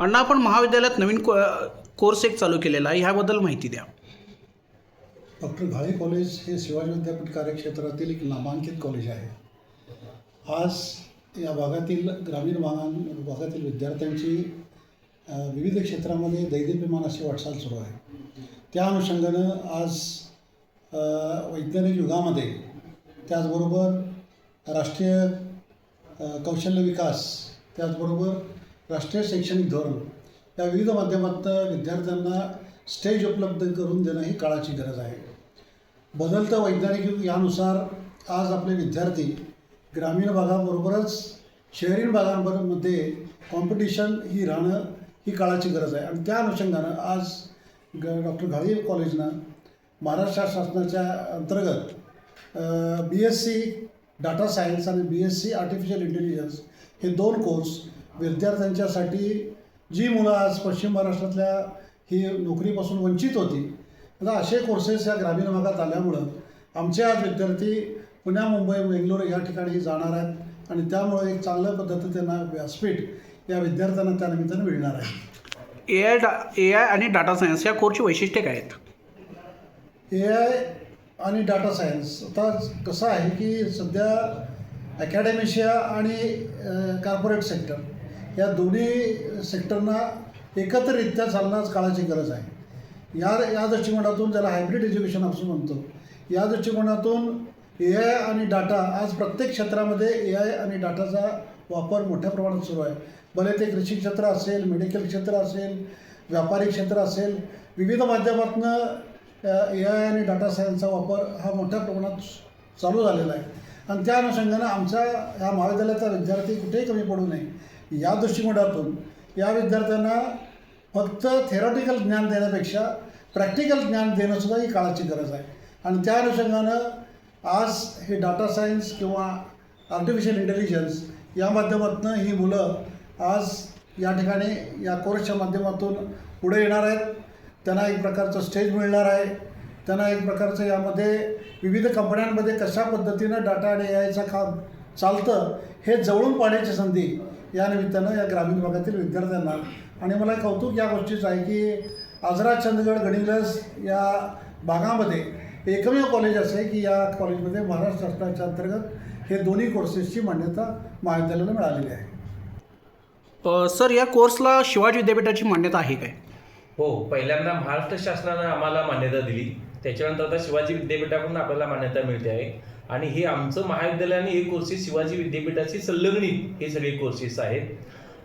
अण्णा आपण महाविद्यालयात नवीन को कोर्स एक चालू केलेला आहे ह्याबद्दल माहिती द्या. डॉक्टर घाळे कॉलेज हे शिवाजी विद्यापीठ कार्यक्षेत्रातील एक नामांकित कॉलेज आहे. आज या भागातील ग्रामीण भागां भागातील विद्यार्थ्यांची विविध क्षेत्रामध्ये दैदिप्यमान अशी वाटचाल सुरू आहे. त्या अनुषंगानं आज वैज्ञानिक युगामध्ये त्याचबरोबर राष्ट्रीय कौशल्य विकास त्याचबरोबर राष्ट्रीय शैक्षणिक धोरण या विविध माध्यमातून विद्यार्थ्यांना स्टेज उपलब्ध करून देणं ही काळाची गरज आहे. बदलतं वैज्ञानिक युग यानुसार आज आपले विद्यार्थी ग्रामीण भागाबरोबरच शहरी भागांमध्ये कॉम्पिटिशन ही राहणं ही काळाची गरज आहे. आणि त्या अनुषंगानं आज ग डॉक्टर घाळी कॉलेजनं महाराष्ट्र शासनाच्या अंतर्गत B S C data science आणि B S C artificial intelligence हे दोन कोर्स विद्यार्थ्यांच्यासाठी जी मुलं आज पश्चिम महाराष्ट्रातल्या ही नोकरीपासून वंचित होती आता असे कोर्सेस या ग्रामीण भागात आल्यामुळं आमचे आज विद्यार्थी पुण्या मुंबई बेंगलोर या ठिकाणी जाणार आहेत आणि त्यामुळे एक चांगल्या पद्धतीने त्यांना व्यासपीठ या विद्यार्थ्यांना त्या निमित्तानं मिळणार आहे. ए आय डा ए आय आणि डाटा सायन्स या कोर्सची वैशिष्ट्ये काय आहेत? ए आय आणि डाटा सायन्स आता कसं आहे की सध्या अकॅडमिशिया आणि कॉर्पोरेट सेक्टर या दोन्ही सेक्टरना एकत्ररित्या चालण्याच काळाची गरज आहे. या या दृष्टिकोनातून ज्याला हायब्रिड एज्युकेशन असं म्हणतो या दृष्टिकोनातून ए आय आणि डाटा आज प्रत्येक क्षेत्रामध्ये ए आय आणि डाटाचा वापर मोठ्या प्रमाणात सुरू आहे. भले ते कृषी क्षेत्र असेल मेडिकल क्षेत्र असेल व्यापारी क्षेत्र असेल विविध माध्यमातून ए आय आणि डाटा सायन्सचा वापर हा मोठ्या प्रमाणात चालू झालेला आहे. आणि त्या अनुषंगानं आमच्या ह्या महाविद्यालयाचा विद्यार्थी कुठेही कमी पडू नये. या दृष्टिकोनातून या विद्यार्थ्यांना फक्त थेरॉटिकल ज्ञान देण्यापेक्षा प्रॅक्टिकल ज्ञान देणंसुद्धा ही काळाची गरज आहे. आणि त्या अनुषंगानं आज हे डाटा सायन्स किंवा आर्टिफिशियल इंटेलिजन्स या माध्यमातून ही मुलं आज या ठिकाणी या कोर्सच्या माध्यमातून पुढे येणार आहेत. त्यांना एक प्रकारचं स्टेज मिळणार आहे. त्यांना एक प्रकारचं यामध्ये विविध कंपन्यांमध्ये कशा पद्धतीनं डाटा आणि ए आयचं काम चालतं हे जवळून पाहण्याची संधी या निमित्तानं या ग्रामीण भागातील विद्यार्थ्यांना आणि मला कौतुक या गोष्टीचं आहे की आजरा चंदगड गडिंग्लज या भागामध्ये एकमेव कॉलेज असं आहे की या कॉलेजमध्ये महाराष्ट्र शासनाच्या अंतर्गत हे दोन्ही कोर्सेसची मान्यता महाविद्यालयाला मिळालेली आहे. सर या कोर्सला शिवाजी विद्यापीठाची मान्यता आहे काय? हो पहिल्यांदा महाराष्ट्र शासनानं आम्हाला मान्यता दिली. त्याच्यानंतर आता शिवाजी विद्यापीठाकडून आपल्याला मान्यता मिळते आहे. आणि हे आमचं महाविद्यालयाने हे कोर्सेस शिवाजी विद्यापीठाशी संलग्नित हे सगळे कोर्सेस आहेत.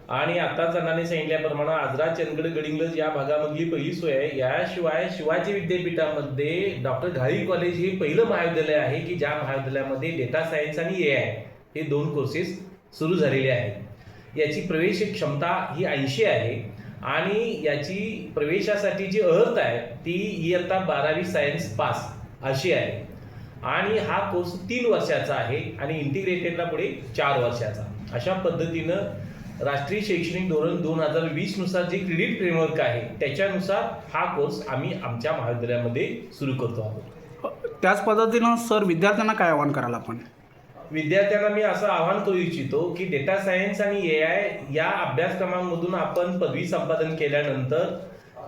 आणि आता जणांनी सांगितल्याप्रमाणे आजरा चंदगड गडिंगलज या भागामधली पहिली सोय आहे. याशिवाय शिवाजी विद्यापीठामध्ये डॉक्टर घाळी कॉलेज हे पहिलं महाविद्यालय आहे की ज्या महाविद्यालयामध्ये डेटा सायन्स आणि ए आय हे दोन कोर्सेस सुरू झालेले आहेत. याची प्रवेश क्षमता ही ऐंशी आहे आणि याची प्रवेशासाठी जी अर्थ आहे ती इयत्ता बारावी सायन्स पास अशी आहे. आणि हा कोर्स तीन वर्षाचा आहे आणि इंटिग्रेटेडला पुढे चार वर्षाचा. अशा पद्धतीनं राष्ट्रीय शैक्षणिक धोरण दोन हजार वीसनुसार जे क्रेडिट फ्रेमवर्क आहे त्याच्यानुसार हा कोर्स आम्ही आमच्या महाविद्यालयामध्ये सुरू करतो आहोत. त्याच पद्धतीनं सर विद्यार्थ्यांना काय आवाहन कराल आपण? विद्यार्थ्यांना मी असं आवाहन करू इच्छितो की डेटा सायन्स आणि ए आय या अभ्यासक्रमांमधून आपण पदवी संपादन केल्यानंतर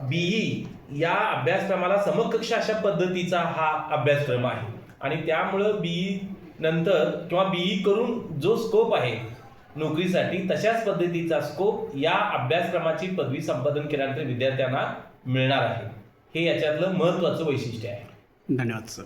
बीई या अभ्यासक्रमाला समकक्ष अशा पद्धतीचा हा अभ्यासक्रम आहे. आणि त्यामुळं बीई नंतर किंवा बीई करून जो स्कोप आहे नोकरीसाठी तशाच पद्धतीचा स्कोप या अभ्यासक्रमाची पदवी संपादन केल्यानंतर विद्यार्थ्यांना मिळणार आहे. हे याच्यातलं महत्त्वाचं वैशिष्ट्य आहे. धन्यवाद सर